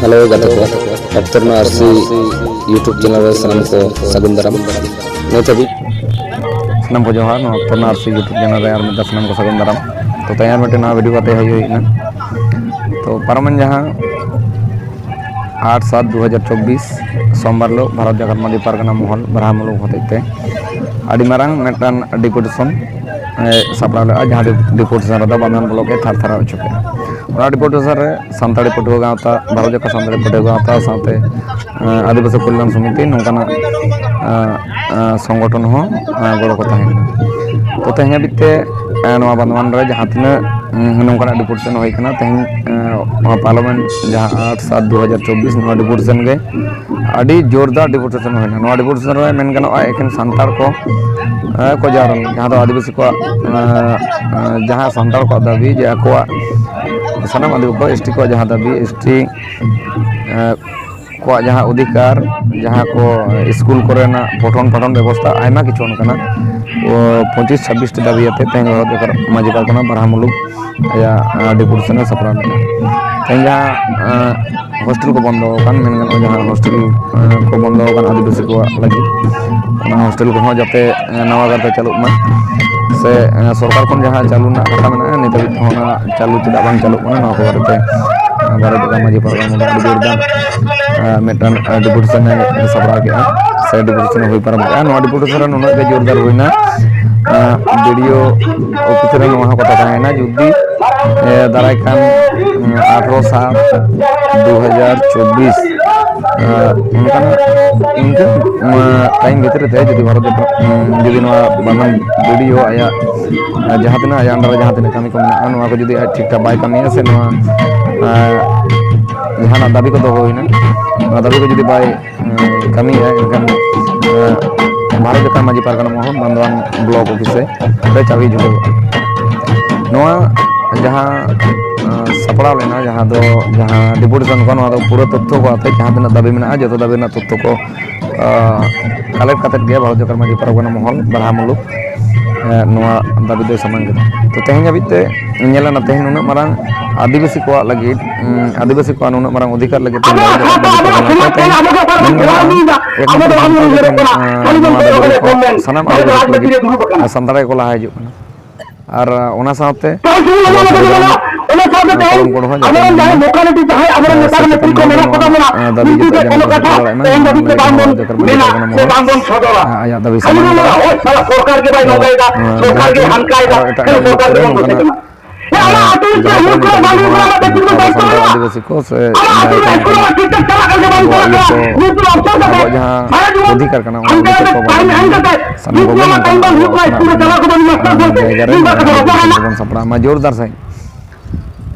Hello doctor RC YouTube channel Sanam को सगुंदरम। सनम को जोहार डॉक्टर आरसी यूट्यूब चैनल तैयार में सनम को सगुंदरम। तो, तो तैयार में ना वीडियो कहते हैं जहाँ, आठ सात दो हज़ार चौबीस, सोमवार लो, भारत जगत मंदिर पारगना मोहल ब्रह्मलोक होते थे। अड़ी मरांग मेटन डिपोटेशन सप्लाई जहाँ डिपोटेशन रहता बंधन ब्लॉक के थर थर हो चुके हैं। सानी पटवा गाता भारत जो सानी पटवा गाता साथ आदिवास कल्याण समिति, नौकान संगठन हों गो तो तेहे हाबीते बंदवान जहाँ तीन नौकान डिपोटेशन होना तेह पार्लमेंट जहाँ आठ सात दो हज़ार चौबीस ना डिपोटेशन जोरदार डिपोटेशन होना डिपोटेशन में एखन सानार को को जारन जहाँ तो आदिवासी को जहाँ सानार दाबी जे ᱥᱟᱱᱟᱢ ᱟᱹᱫᱤᱵᱟᱹᱥᱤ ᱠᱚ ᱮᱥᱴᱤ ᱠᱚᱣᱟᱜ ᱡᱟᱦᱟᱸ ᱫᱟᱹᱵᱤ ᱮᱥᱴᱤ ᱟᱠᱚᱣᱟᱜ ᱡᱟᱦᱟᱸ ᱚᱫᱷᱤᱠᱟᱨ ᱡᱟᱦᱟᱸ ᱠᱚ ᱥᱠᱩᱞ ᱠᱚᱨᱮᱱᱟᱜ ᱯᱚᱴᱷᱚᱱ ᱯᱟᱴᱷᱚᱱ ᱵᱮᱵᱚᱥᱛᱷᱟ ᱟᱭᱢᱟ ᱠᱤᱪᱷᱩ ᱚᱱᱠᱟᱱᱟ ᱯᱚᱸᱪᱤᱥ ᱪᱷᱟᱵᱵᱤᱥᱴᱤ ᱫᱟᱵᱤ ᱟᱛᱮ ᱛᱮᱦᱮᱧ ᱵᱷᱟᱨᱚᱛ ᱢᱟᱹᱡᱷᱤ ᱯᱟᱨᱜᱟᱱᱟ ᱵᱟᱨᱦᱟ ᱢᱩᱞᱩᱠ ᱟᱭᱟᱜ ᱰᱮᱯᱩᱴᱮᱥᱚᱱᱮ ᱥᱟᱯᱲᱟᱣ ᱞᱮᱫᱟ ᱛᱮᱦᱮᱧ ᱡᱟᱦᱟᱸ ᱦᱳᱥᱴᱮᱞ ᱠᱚ ᱵᱚᱱᱫᱚ ᱟᱠᱟᱱ ᱢᱮᱱᱠᱷᱟᱱ ᱡᱟᱦᱟᱸ ᱦᱳᱥᱴᱮᱞ ᱠᱚ বন্ধ আকান আদিবাসী কোয়াক লাগি ᱚᱱᱟ ᱦᱳᱥᱴᱮᱞ ᱠᱚᱦᱚᱸ ᱡᱟᱛᱮ ᱱᱟᱣᱟ ᱠᱟᱨᱛᱮ ᱪᱟᱹᱞᱩᱜ ᱢᱟ ᱥᱮ ᱥᱚᱨᱠᱟᱨ ᱠᱷᱚᱱ ᱡᱟᱦᱟᱸ ᱪᱟᱹᱞᱩ ᱨᱮᱱᱟᱜ ᱠᱟᱛᱷᱟ ᱢᱮᱱᱟᱜᱼᱟ ᱱᱤᱛ ᱦᱟᱹᱵᱤᱡ ᱛᱮᱦᱚᱸ ᱚᱱᱟ ᱪᱟᱹᱞᱩ ᱪᱮᱫᱟᱜ ᱵᱟᱝ ᱪᱟᱹᱞᱩᱜ ᱠᱟᱱᱟ ᱱᱚᱣᱟ ᱠᱚ ᱵᱟᱨᱮᱛᱮ ᱜᱟᱨᱚᱰᱟ ᱢᱟᱹᱡᱷᱤ ᱯᱟᱨᱜᱟᱱᱟ ᱟᱹᱰᱤ ᱢᱤᱫᱴᱟᱱ ᱰᱤᱯᱩᱴᱮᱥᱚᱱᱮ ᱥᱟᱯᱲᱟᱣ ᱠᱮᱜᱼᱟ ᱥᱮ ᱰᱤᱯᱩᱴᱮᱥᱚᱱ ᱦᱩᱭ ᱯᱟᱨᱚᱢ ᱠᱮᱜᱼᱟ ᱱᱚᱣᱟ ᱰᱤᱯᱩᱴᱮᱥᱚᱱ ᱨᱮ ᱱᱩᱱᱟᱹᱜ ᱜᱮ ᱡᱳᱨᱫᱟᱨ ᱦᱩᱭᱱᱟ ᱵᱤᱰᱤᱭᱳ ᱚᱯᱷᱤᱥ ᱨᱮ ᱱᱚᱣᱟ ᱦᱚᱸ ᱠᱟᱛᱷᱟ ᱛᱟᱦᱮᱸᱭᱮᱱᱟ ᱡᱩᱫᱤ ᱫᱟᱨᱟᱭ ᱠᱟᱱ ᱟᱴᱷᱨᱚ ᱥᱟᱛ ᱫᱩ ᱦᱟᱡᱟᱨ ᱪᱚᱵᱽᱵᱤᱥ ᱚᱱᱠᱟᱱ ᱤᱱᱠᱟᱹ ᱴᱟᱭᱤᱢ ᱵᱷᱤᱛᱨᱤ ᱛᱮ ᱡᱩᱫᱤ ᱵᱷᱟᱨᱚᱛ ᱡᱩᱫᱤ ᱱᱚᱣᱟ ᱵᱟᱝᱜᱟᱞ ᱵᱤᱰᱤᱭᱳ ᱟᱭᱟᱜ ᱡᱟᱦᱟᱸ ᱛᱤᱱᱟᱹᱜ ᱟᱭᱟᱜ ᱟᱱᱰᱟᱨ ᱨᱮ ᱡᱟᱦᱟᱸ ᱛᱤᱱᱟᱹᱜ ᱠᱟᱹᱢᱤ ᱠᱚ ᱢᱮᱱᱟᱜᱼᱟ ᱱᱚᱣᱟ ᱠᱚ ᱡᱩᱫᱤ ᱟᱡ ᱴᱷᱤᱠ ᱴᱷᱟᱠ ᱵᱟᱭ ᱠᱟᱹᱢᱤᱭᱟ ᱥᱮ ᱱᱚᱣᱟ ᱡᱟᱦᱟᱱᱟᱜ ᱫᱟᱹᱵᱤ ᱠᱚ ᱫᱚᱦᱚ ᱦᱩᱭᱱᱟ ᱱᱚᱣᱟ ᱫᱟᱹᱵᱤ ᱠᱚ ᱡᱩᱫᱤ ᱵᱟᱭ ᱠᱟᱹᱢᱤᱭᱟ ᱮᱱᱠᱷᱟᱱ ᱵᱷᱟᱨᱚᱛ ᱡᱟᱠᱟᱛ ᱢᱟᱺᱡᱷᱤ ᱯᱟᱨᱜᱟᱱᱟ ᱢᱚᱦᱚᱞ ᱵᱟᱸᱫᱣᱟᱱ ᱵᱞᱚᱠ ᱚᱯᱷᱤᱥᱮ ᱨᱮ ᱪᱟᱵᱤ ᱡᱷᱩᱞᱟᱹᱣᱟ ᱱᱚᱣᱟ ᱡᱟᱦᱟᱸ ᱥᱟᱯᱲᱟᱣ ᱞᱮᱱᱟ ᱡᱟᱦᱟᱸ ᱫᱚ ᱡᱟᱦᱟᱸ ᱰᱤᱯᱩᱴᱮᱥᱚᱱ ᱠᱚ ᱱᱚᱣᱟ ᱫᱚ ᱯᱩᱨᱟᱹ ᱛᱚᱛᱛᱷᱚ ᱠᱚ ᱟᱛᱮ ᱡᱟᱦᱟᱸ ᱛᱤᱱᱟᱹᱜ ᱫᱟᱹᱵᱤ ᱢᱮᱱᱟᱜᱼᱟ ᱡᱚᱛᱚ ᱫᱟᱹᱵᱤ ᱨᱮᱱᱟᱜ ᱛᱚᱛᱛᱷᱚ ᱠᱚ ᱠᱟᱞᱮᱠᱴ ᱠᱟᱛᱮᱫ ᱜᱮ ᱵᱷᱟᱨᱚᱛ ᱡᱟᱠᱟᱛ ᱢᱟᱺᱡᱷᱤ ᱯᱟᱨᱜᱟᱱᱟ ᱢᱚᱦᱚᱞ ᱵᱟᱨᱦᱟ ᱢᱩᱞᱩᱠ ᱱᱚᱣᱟ ᱫᱟᱹᱵᱤ ᱫᱚᱭ ᱥᱟᱢᱟᱝ ᱠᱮᱫᱟ ᱛᱚ ᱛᱮᱦᱮᱧ ᱦᱟᱹᱵᱤᱡ ᱛᱮ ᱧᱮᱞᱮᱱᱟ ᱛᱮᱦᱮᱧ ᱱᱩᱱᱟᱹᱜ ᱢᱟᱨᱟᱝ ᱟᱹᱫᱤᱵᱟᱹᱥᱤ ᱠᱚᱣᱟᱜ ᱞᱟᱹᱜᱤᱫ ᱟᱹᱫᱤᱵᱟᱹᱥᱤ ᱠᱚᱣᱟᱜ ᱱᱩᱱᱟᱹᱜ ᱢᱟᱨᱟᱝ ᱚᱫᱷᱤᱠᱟᱨ ᱞᱟᱹᱜᱤᱫ ᱛᱮ ᱵᱷᱟᱨᱚᱛ ᱡᱟᱠᱟᱛ ᱢᱟᱺᱡᱷᱤ ᱯᱟᱨᱜᱟᱱᱟ ᱢᱮᱱ ᱜᱟᱱᱚᱜᱼᱟ ᱮᱠᱢᱟᱛᱨᱚ ᱥᱟᱱᱛᱟᱲ ᱜᱮ ᱛᱮᱦᱮᱧ ᱱᱚᱣᱟ ᱫᱟᱹᱵᱤ ᱨᱮᱠᱚ ᱥᱟᱱᱟᱢ ᱟᱹᱫᱤᱵᱟᱹᱥᱤ ᱠᱚ ᱞᱟᱹᱜᱤᱫ ᱥᱟᱱᱛᱟᱲ ᱜᱮᱠᱚ ᱞᱟᱦᱟ ᱦᱤᱡᱩᱜ ᱠᱟᱱᱟ ᱟᱨ ᱚᱱᱟ ᱥᱟᱶᱛᱮ অধিকার কানা ᱥᱟᱯᱲᱟᱣ ᱢᱟ ᱡᱳᱨᱫᱟᱨ ᱥᱟᱺᱦᱤᱡ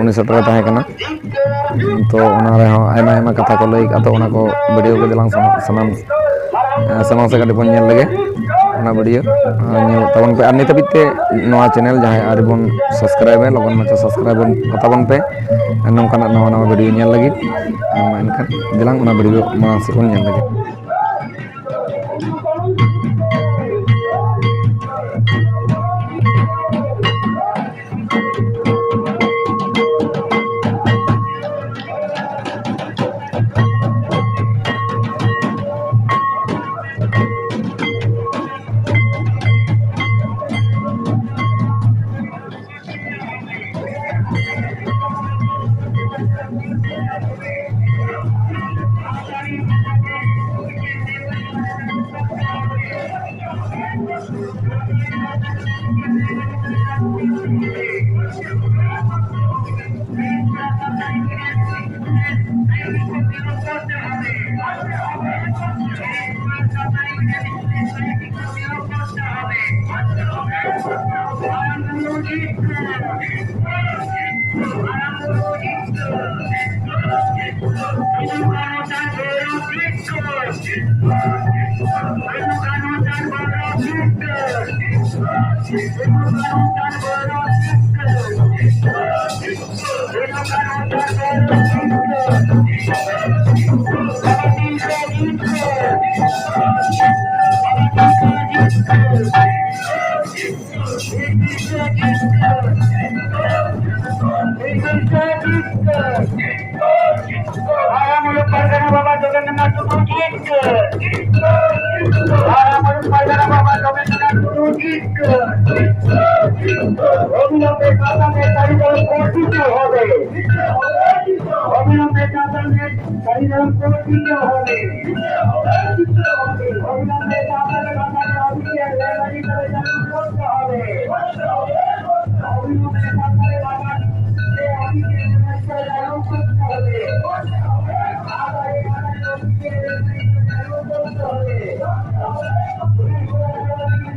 ᱩᱱᱤ ᱥᱮᱴᱮᱨᱮ ᱛᱟᱦᱮᱸ ᱠᱟᱱᱟ ᱛᱚ ᱚᱱᱟ ᱨᱮᱦᱚᱸ ᱟᱭᱢᱟ ᱟᱭᱢᱟ ᱠᱟᱛᱷᱟ ᱠᱚ ᱞᱟᱹᱭ ᱠᱟᱜᱼᱟ ᱛᱚ ᱚᱱᱟ ᱠᱚ ᱵᱷᱤᱰᱤᱭᱳ ᱠᱚ ᱡᱟᱞᱟᱝ ᱥᱟᱱᱟᱢ ᱥᱟᱢᱟᱝ ᱥᱮ ᱠᱟᱹᱴᱤᱡ ᱵᱚᱱ ᱧᱮᱞ ᱞᱮᱜᱮ ᱚᱱᱟ ᱵᱷᱤᱰᱤᱭᱳ ᱧᱮᱞ ᱛᱟᱵᱚᱱ ᱯᱮ ᱟᱨ ᱱᱤᱛ ᱦᱟᱹᱵᱤᱡ ᱛᱮ ᱱᱚᱣᱟ ᱪᱮᱱᱮᱞ ᱡᱟᱦᱟᱸᱭ ᱟᱹᱣᱨᱤ ᱵᱚᱱ ᱥᱟᱵᱥᱠᱨᱟᱭᱤᱵᱟ ᱞᱚᱜᱚᱱ ᱢᱟᱪᱷᱟ ᱥᱟᱵᱥᱠᱨᱟᱭᱤᱵ ᱠᱟᱛᱟᱵᱚᱱ ᱯᱮ ᱱᱚᱝᱠᱟᱱᱟᱜ ᱱᱟᱣᱟ ᱱᱟᱣᱟ ᱵᱷᱤᱰᱤᱭᱳ ᱧᱮᱞ ᱞᱟᱹᱜᱤᱫ ᱢᱟ ᱮᱱᱠᱷᱟᱱ ᱫᱮᱞᱟᱝ ᱚᱱᱟ ᱵᱷᱤᱰᱤᱭᱳ ᱢᱟᱲᱟᱝ ᱥᱮᱫ ᱵᱚᱱ ᱧᱮᱞ ᱞᱮᱜᱮ I'm Thank you. বাবা জগন্নাথ বাবা জগন্নাথ অবিলম্বে কাতানে কারিগর কর্তৃত হবে অবিলম্বে কাতানে কারিগর কর্তৃত হবে অবিলম্বে কাতানে কাতানে অফিসিয়াল লেবারি করে চালু করতে হবে অবিলম্বে কাতানে কাতানে অফিসিয়াল লেবারি চালু করতে হবে কাতানে কাতানে অফিসিয়াল লেবারি চালু করতে হবে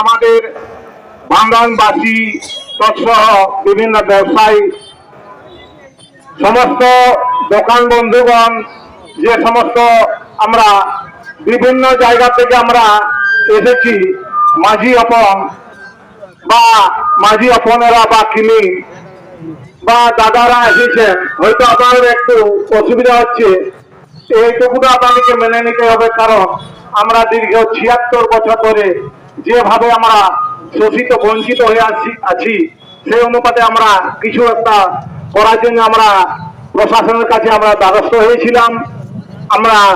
আমাদের বাংলাবাসী তৎসহ বিভিন্ন ব্যবসায়ী, সমস্ত দোকান বন্ধুগণ, যে সমস্ত আমরা বিভিন্ন জায়গা থেকে আমরা এসেছি, মাঝি অপন বা মাঝি অপনেরা বা কিনি বা দাদারা এসেছেন, হয়তো আপনাদের একটু অসুবিধা হচ্ছে। এইটুকুটা আপনাদেরকে মেনে নিতে হবে, কারণ আমরা দীর্ঘ ছিয়াত্তর বছর ধরে যেভাবে আমরা শোষিত, বঞ্চিত হয়ে আছি আছি, সেই অনুপাতে আমরা কিছু একটা করার জন্য আমরা প্রশাসনের কাছে আমরা দ্বারস্থ হয়েছিলাম। আমরা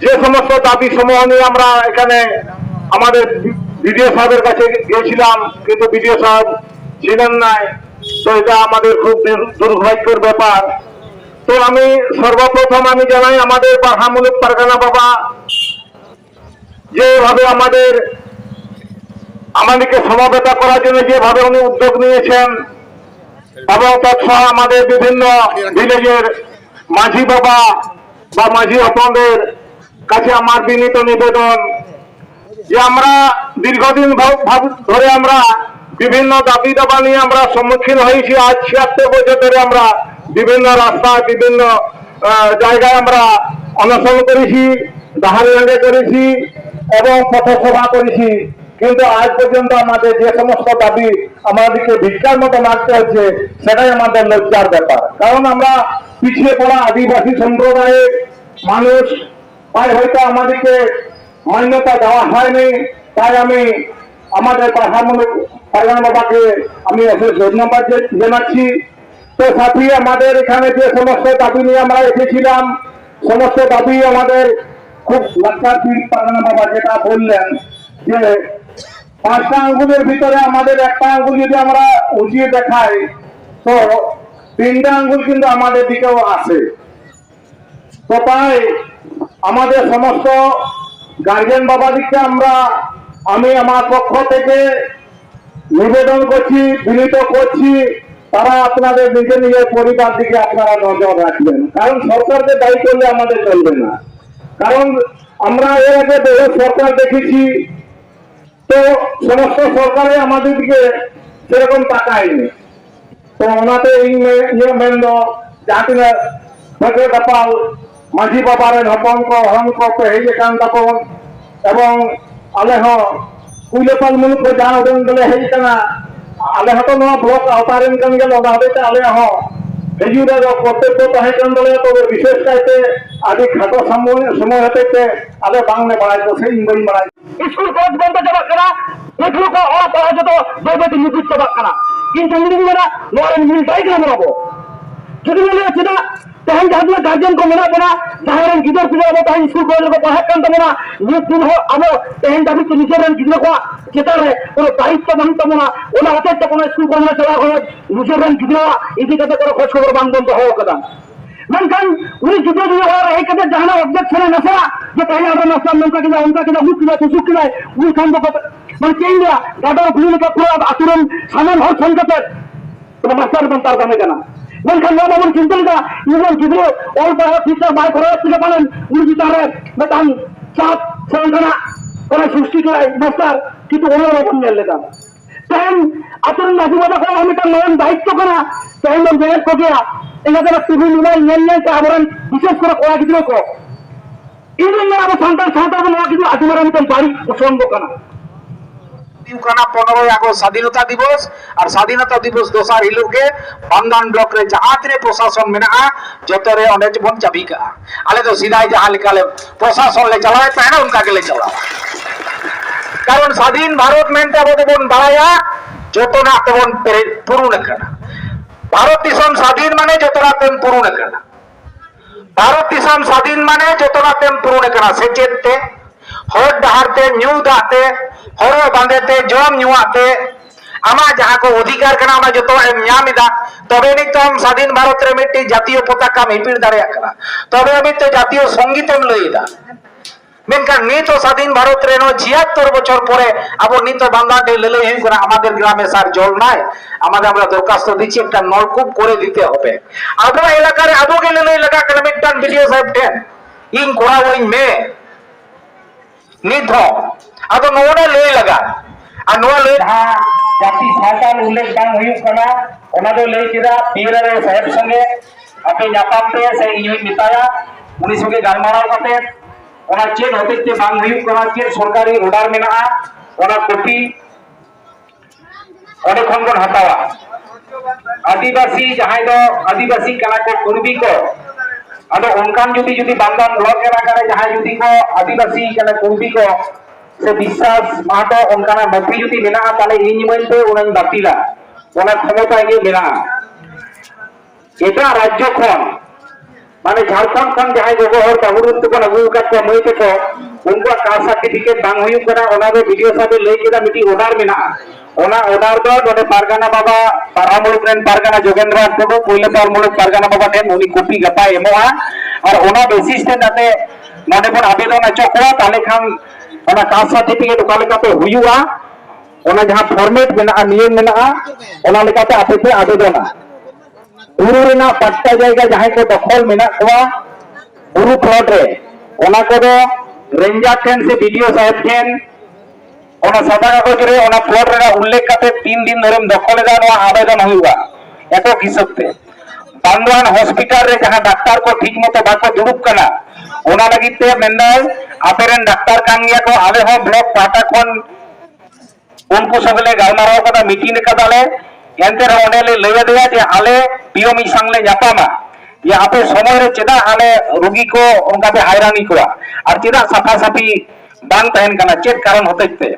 যে সমস্ত দাবি সমূহ নিয়ে আমরা এখানে আমাদের বিডিও সাহেবের কাছে গিয়েছিলাম, কিন্তু বিডিও সাহেব ছিলেন নাই তো এটা আমাদের খুব দুর- দুর্ভাগ্যের ব্যাপার। তো আমি সর্বপ্রথম আমি জানাই, আমাদের বাহামুলুক পারগানা বাবা যেভাবে আমাদের আমাদেরকে সমবেতা করার জন্য যেভাবে উনি উদ্যোগ নিয়েছেন এবং তৎসহ আমাদের বিভিন্ন ভিলেজের মাঝি বাবা বা মাঝি অপনদের কাছে আমার বিনীত নিবেদন যে আমরা দীর্ঘদিন ধরে আমরা বিভিন্ন দাবি দাবা নিয়ে আমরা সম্মুখীন হয়েছি। আজ ছিয়াত্তর বছর ধরে আমরা বিভিন্ন রাস্তায়, বিভিন্ন জায়গায় আমরা অনশন করেছি দাহারিয়াঙ্গে করেছি। এবং পথসভা করেছি। কিন্তু আজ পর্যন্ত আমাদের যে সমস্ত দাবি আমাদেরকে ভিক্ষার মতো মারতে হচ্ছে, সেটাই আমাদের লজ্জার ব্যাপার। কারণ আমরা পিছিয়ে পড়া আদিবাসী সম্প্রদায়ের মানুষ, তাই হয়তো আমাদেরকে মান্যতা দেওয়া হয়নি। তাই আমি আমাদের পাঠামূলক পারগান বাবাকে আমি ধন্যবাদ জানাচ্ছি। তো সাথী, আমাদের এখানে যে সমস্ত দাবি নিয়ে আমরা এসেছিলাম, সমস্ত দাবি আমাদের খুব লক্ষার পীর পারগানা বাবা যেটা বললেন যে, পাঁচটা আঙ্গুলের ভিতরে আমাদের একটা আঙ্গুল যদি আমরা উঁচিয়ে দেখাই, তো তিনটা আঙ্গুল কিন্তু আমাদের দিকেও আসে তো তাই আমাদের সমস্ত গার্জেন আমরা, আমি আমার পক্ষ থেকে নিবেদন করছি, বিনীত করছি, তারা আপনাদের নিজে নিজের পরিবার দিকে আপনারা নজর রাখবেন। কারণ সরকারকে দায়ী করলে আমাদের চলবে না। কারণ আমরা এর আগে বহু সরকার দেখেছি, তো সমস্ত সরকারে আমাদেরকে সেরকম টাকা আইনি তো ওনাতে নিয়ম মেন মাঝি বাবার হপঙ্ক হংক পেহেলে কান এবং আলেহ কুইলেপাল মুলুক যা উদন দলে হেই কানা আলে হতো নোয়া ব্লক আওতারেন কান গেল ওনা হতে আলে હજુરાનો કર્તવ્ય તો હે ચંદલે તો વિશેષ કાયતે આજે ખાતો સમૂહ સમૂહ હતે તે આજે બાંગને મળાય તો સે ઇંગઈ મળાય સ્કૂલ કોચ બંધ જવા કરા એટલું કો ઓળા પડા જતો દોબતી નિકુત જવા કરા কিন্তু ইংরেজিরা নরেন মিল তাই গ্রাম রাখব যদি বলে तहन जादू गार्जियन को मना बना तहन गिदर सुना बो तहन स्कूल को लोग पढ़ा कम तमना ये दिन हो अब तहन जादू के नीचे रन गिदर को चेतर है और तारीख तो मन तमना ओला हते तो कोना स्कूल को मना चला हो नीचे रन गिदर इसी कते करो खोज खबर बांध बंद हो कदा ᱢᱮᱱᱠᱷᱟᱱ ᱩᱱᱤ ᱜᱤᱫᱽᱨᱟᱹ ᱡᱩᱫᱤ ᱚᱲᱟᱜ ᱦᱮᱡ ᱠᱟᱛᱮ ᱡᱟᱦᱟᱱᱟᱜ ᱚᱵᱡᱮᱠᱥᱚᱱ ᱮ ᱱᱟᱥᱮᱱᱟᱜ ᱡᱮ ᱛᱟᱦᱞᱮ ᱟᱵᱚ ᱱᱟᱥᱛᱟ ᱱᱚᱝᱠᱟ ᱠᱮᱫᱟ ᱚᱱᱠᱟ ᱠᱮᱫᱟ ᱦᱩᱴ ᱠᱮᱫᱟ ᱛᱩᱥᱩᱠ ᱠᱮᱫᱟᱭ ᱩᱱᱤ ᱠᱷᱟᱱ ᱫᱚ ᱢᱟᱱᱮ ᱪᱮᱫ ᱤᱧ ᱞᱟᱹᱭᱟ ᱜᱟᱰᱟ ᱯᱷᱩᱞᱤ ᱞᱮᱠᱟ ᱯᱩᱨᱟᱹ ᱟᱛᱩ ᱨᱮᱱ ᱥᱟᱱᱟᱢ ᱦᱚᱲ ᱥᱮᱱ ᱠᱟᱛᱮ ᱢᱟᱥᱴᱟᱨ ᱵᱚᱱ ᱛᱟᱨ ᱠᱟᱱᱟ তার দামে না নিজের গিদ্রা অল পাড়া ফিচার বাই করে থেকে পালেন। উনি তারে বেতন চাপ সংখ্যা কোনো সৃষ্টি করে মাস্টার। কিন্তু ওপর নিয়ে লেখা তখন আপনার নাজিবাদা করে আমি তার নয়ন দায়িত্ব করা। তখন ওর বের করিয়া এনাদের টিভি নিবাই নিয়ে নিয়ে আবরণ বিশেষ করে কড়া গিদ্র কো এই জন্য আমার সন্তান সন্তান কিন্তু আজিমার আমি বাড়ি পছন্দ করা পিউকানা পনেরোই আগস্ট স্বাধীনতা দিবস আর স্বাধীনতা দিবস দোসার হিলুকে বান্দান ব্লক রে জাহাত রে প্রশাসন মেনা যতরে অনেক বন চাবি কা আলে তো সিধাই জাহাল কালে প্রশাসন লে চালায় তাহলে উনকা গেলে চালায়। কারণ স্বাধীন ভারত মেনটা বদে বন বাড়ায়া যত না তেমন পূরণ কানা ভারত দিশম স্বাধীন মানে যত না তেম পূরণ কানা ভারত দিশম স্বাধীন মানে যত না তেম পূরণ কানা সেচেতে হর ডাহারতে নিউ দাতে ᱦᱚᱨᱚᱜ ᱵᱟᱸᱫᱮᱛᱮ ᱡᱚᱢ ᱧᱩᱣᱟᱜᱛᱮ আমার যাহা অধিকার কেন আমরা যত নামিদা তবে নিতম স্বাধীন ভারতের মিটটি জাতীয় পতাকা মিপিড় দাঁড়িয়ে তবে আমি তো জাতীয় সঙ্গীতম লইদা মেনকান নিত স্বাধীন ভারত রে ছিয়াত্তর বছর পরে আবার নিত বাংলাটি লেলে হেন করে আমাদের গ্রামে স্যার জল নাই আমাদের আমরা দরখাস্ত দিচ্ছি একটা নলকূপ করে দিতে হবে আবো এলাকার আবো গেলে এলাকা কেন মিটটান ভিডিও সাহেব টেন ইন করা ওই মেয়ে নিধ ᱟᱫᱚ ᱱᱚᱣᱟ ᱞᱟᱹᱭ ᱞᱟᱜᱟ ᱟᱨ ᱱᱚᱣᱟ ᱞᱟᱹᱭ ᱡᱟᱹᱛᱤ ᱥᱟᱶᱛᱟ ᱩᱞᱮᱠ ᱵᱟᱝ ᱦᱩᱭᱩᱜ ᱠᱟᱱᱟ ᱚᱱᱟ ᱫᱚ ᱞᱟᱹᱭ ᱠᱮᱫᱟ ᱯᱤᱨᱟᱨᱮ ᱥᱟᱦᱮᱵ ᱥᱚᱸᱜᱮ ᱟᱯᱮ ᱧᱟᱯᱟᱢ ᱯᱮ ᱥᱮ ᱤᱧ ᱢᱮᱛᱟᱭᱟ ᱩᱱᱤ ᱥᱚᱸᱜᱮ ᱜᱟᱞᱢᱟᱨᱟᱣ ᱠᱟᱛᱮ ᱚᱱᱟ ᱪᱮᱫ ᱦᱚᱛᱮᱡ ᱛᱮ ᱵᱟᱝ ᱦᱩᱭᱩᱜ ᱠᱟᱱᱟ ᱪᱮᱫ ᱥᱚᱨᱠᱟᱨᱤ ᱚᱰᱟᱨ ᱢᱮᱱᱟᱜᱼᱟ ᱚᱱᱟ ᱠᱚᱯᱤ ᱚᱸᱰᱮ ᱠᱷᱚᱱ ᱵᱚᱱ ᱦᱟᱛᱟᱣᱟ ᱟᱹᱫᱤᱵᱟᱹᱥᱤ ᱡᱟᱦᱟᱸᱭ ᱫᱚ ᱟᱹᱫᱤᱵᱟᱹᱥᱤ ᱠᱟᱱᱟ ᱠᱚ ᱠᱩᱨᱵᱤ ᱠᱚ ᱟᱫᱚ ᱚᱱᱠᱟᱱ ᱡᱩᱫᱤ ᱡᱩᱫᱤ ᱵᱟᱝᱫᱟᱱ ᱵᱞᱚᱠ ᱮᱞᱟᱠᱟᱨᱮ ᱡᱟᱦᱟᱸᱭ ᱡᱩᱫᱤ ᱠᱚ ᱟᱹᱫᱤᱵᱟᱹᱥᱤ ᱠᱟᱱᱟ ᱠᱩᱨᱵᱤ ᱠᱚ ᱥᱮ ᱵᱤᱥᱥᱟᱥ ᱢᱟᱴᱚ ᱚᱱᱠᱟᱱᱟᱜ ᱢᱟᱹᱯᱤ ᱡᱩᱫᱤ ᱢᱮᱱᱟᱜᱼᱟ ᱛᱟᱦᱞᱮ ᱤᱧ ᱢᱮᱱᱛᱮ ᱚᱱᱟᱧ ᱵᱟᱹᱛᱤᱞᱟ ᱚᱱᱟ ᱠᱷᱚᱢᱚᱛᱟ ᱜᱮ ᱢᱮᱱᱟᱜᱼᱟ ᱮᱴᱟᱜ ᱨᱟᱡᱽᱡᱚ ᱠᱷᱚᱱ ᱢᱟᱱᱮ ᱡᱷᱟᱲᱠᱷᱚᱸᱰ ᱠᱷᱚᱱ ᱡᱟᱦᱟᱸᱭ ᱜᱚᱜᱚ ᱦᱚᱲ ᱵᱟᱹᱦᱩ ᱛᱮᱠᱚ ᱟᱹᱜᱩ ᱟᱠᱟᱫ ᱠᱚᱣᱟ ᱢᱟᱹᱭ ᱛᱮᱠᱚ ᱩᱱᱠᱩᱣᱟᱜ ᱠᱟᱥ ᱥᱟᱨᱴᱤᱯᱷᱤᱠᱮᱴ ᱵᱟᱝ ᱦᱩᱭᱩᱜ ᱠᱟᱱᱟ ᱚᱱᱟ ᱫᱚ ᱵᱤᱰᱤᱳ ᱥᱟᱦᱮᱵ ᱞᱟᱹᱭ ᱠᱮᱫᱟ ᱢᱤᱫᱴᱤᱡ ᱚᱰᱟᱨ ᱢᱮᱱᱟᱜᱼᱟ ᱚᱱᱟ ᱚᱰᱟᱨ ᱫᱚ ᱱᱚᱰᱮ ᱯᱟᱨᱜᱟᱱᱟ ᱵᱟᱵᱟ ᱯᱟᱨᱟᱢᱩᱞᱩᱠ ᱨᱮᱱ ᱯᱟᱨᱜᱟᱱᱟ ᱡᱳᱜᱮᱱᱫᱨᱚ ᱴᱩᱰᱩ ᱯᱩᱭᱞᱟᱹ ᱯᱟᱨᱢᱩᱞᱩᱠ ᱯᱟᱨᱜᱟᱱᱟ ᱵᱟᱵᱟ ᱴᱷᱮᱱ ᱩᱱᱤ ᱠᱚᱯᱤ ᱜᱟᱯᱟᱭ ᱮᱢᱚᱜᱼᱟ ᱟᱨ ᱚᱱᱟ ᱵᱮᱥᱤᱥ ᱛᱮ ᱱᱚᱰᱮ ᱵᱚᱱ ᱟᱵᱮᱫᱚᱱ ᱦᱚᱪᱚ ᱠᱚᱣᱟ ᱛᱟᱦᱞᱮ ᱠᱷᱟᱱ ᱚᱱᱟ ᱠᱟᱥ ᱚᱠᱟ ᱞᱮᱠᱟᱛᱮ ᱦᱩᱭᱩᱜᱼᱟ ᱚᱱᱟ ᱡᱟᱦᱟᱸ ᱯᱷᱚᱨᱢᱮᱴ ᱢᱮᱱᱟᱜᱼᱟ ᱱᱤᱭᱚᱢ ᱢᱮᱱᱟᱜᱼᱟ ᱚᱱᱟ ᱞᱮᱠᱟᱛᱮ ᱟᱯᱮ ᱯᱮ ᱟᱵᱮᱫᱚᱱᱟ ᱵᱩᱨᱩ ᱨᱮᱱᱟᱜ ᱯᱟᱴᱴᱟ ᱡᱟᱭᱜᱟ ᱡᱟᱦᱟᱸᱭ ᱠᱚ ᱫᱚᱠᱷᱚᱞ ᱢᱮᱱᱟᱜ ᱠᱚᱣᱟ ᱵᱩᱨᱩ ᱯᱞᱚᱴ ᱨᱮ ᱚᱱᱟ ᱠᱚᱫᱚ রেঞ্জার ঠেন সে বিডিও সাহেব ঠেন অনা সাদা কাগজ রে অনা প্লট রে উল্লেখ কাতে তিন দিন ধরে দখলে দা নয়া আবেদন হইবা একক হিসাব তে বান্দরান হসপিটাল রে যাহা ডাক্তার কো ঠিক মতো বাকো দুড়ুব কানা ওনা লাগি তে लगी ते मेंदल आपेरन डॉक्टर कान गया को आले हो ब्लॉक पाटा खन उनको सगले गालमाराव कदा मीटिंग कदाले एनते रे ओंडे ले लय देया जे आले पियो मी संगले जापामा ये आपे समय रे चेदा आले रोगी को उनका पे हैरानी कोआ और चेदा साफा साफी बांग तहन कना चेक कारण होते ते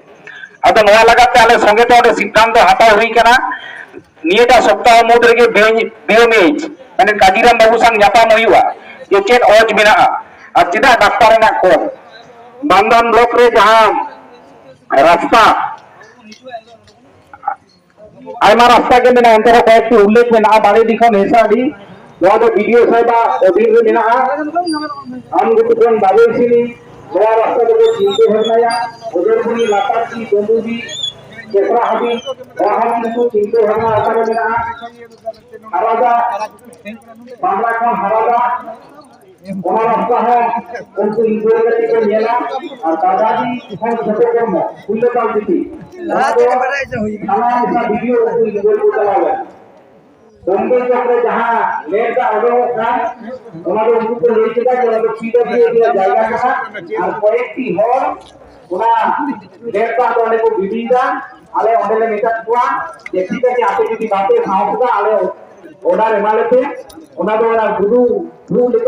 अदो नोया लगाते आले संगे तो ओंडे सिद्धांत हाताव हुई कना नियटा सप्ताह मुद रे बियोमेज माने काजीराम बाबू संग जापाम हुआ ये चेक ओज मेना और चेदा डाक्टर ना को બાંદાન બ્લોક રે જહાં রাস্তা આયમા રાસ્તા કે મેના અંતર કોય કે ઉલ્લેખ મેના બારે દિખા મેસાડી વાદો વિડિયો સાહેબા અભિન મેના આમ ગુતન બાબેસીની જોવા રાસ્તા કે ચિંતે ભરનાયા ઓગરપુની લાતાજી ગોમુજી કેસરા હાટી વાહન નું ચિંતે ભરના આકાર મેના હરાજા બાંગ્લા કોણ હરાજા কোন হারাদা ওনার রাস্তা হয় কিন্তু ইন্দ্রিয়া থেকে মেলা আর দাদাজি এখন ছোট কর্ম কুল্লকাল দিতি हमारे साथ वीडियो को वीडियो को चला हुआ है बॉम्बे चक्र जहाँ लेट का ऑर्डर था ওনাদের উন্নত রয়েছে যে ওনাদের পিডব্লিউ এরিয়া জায়গা কাটা আর কয়েকটি হল ওনা লেট কা অনেক বিবিধা আলে অনেক মেটা কুয়া যে ঠিক আছে আপনি যদি বাতে সাহসটা আলে অর্ডার এমালেতে ওনাদের গুরু গুরু লেখা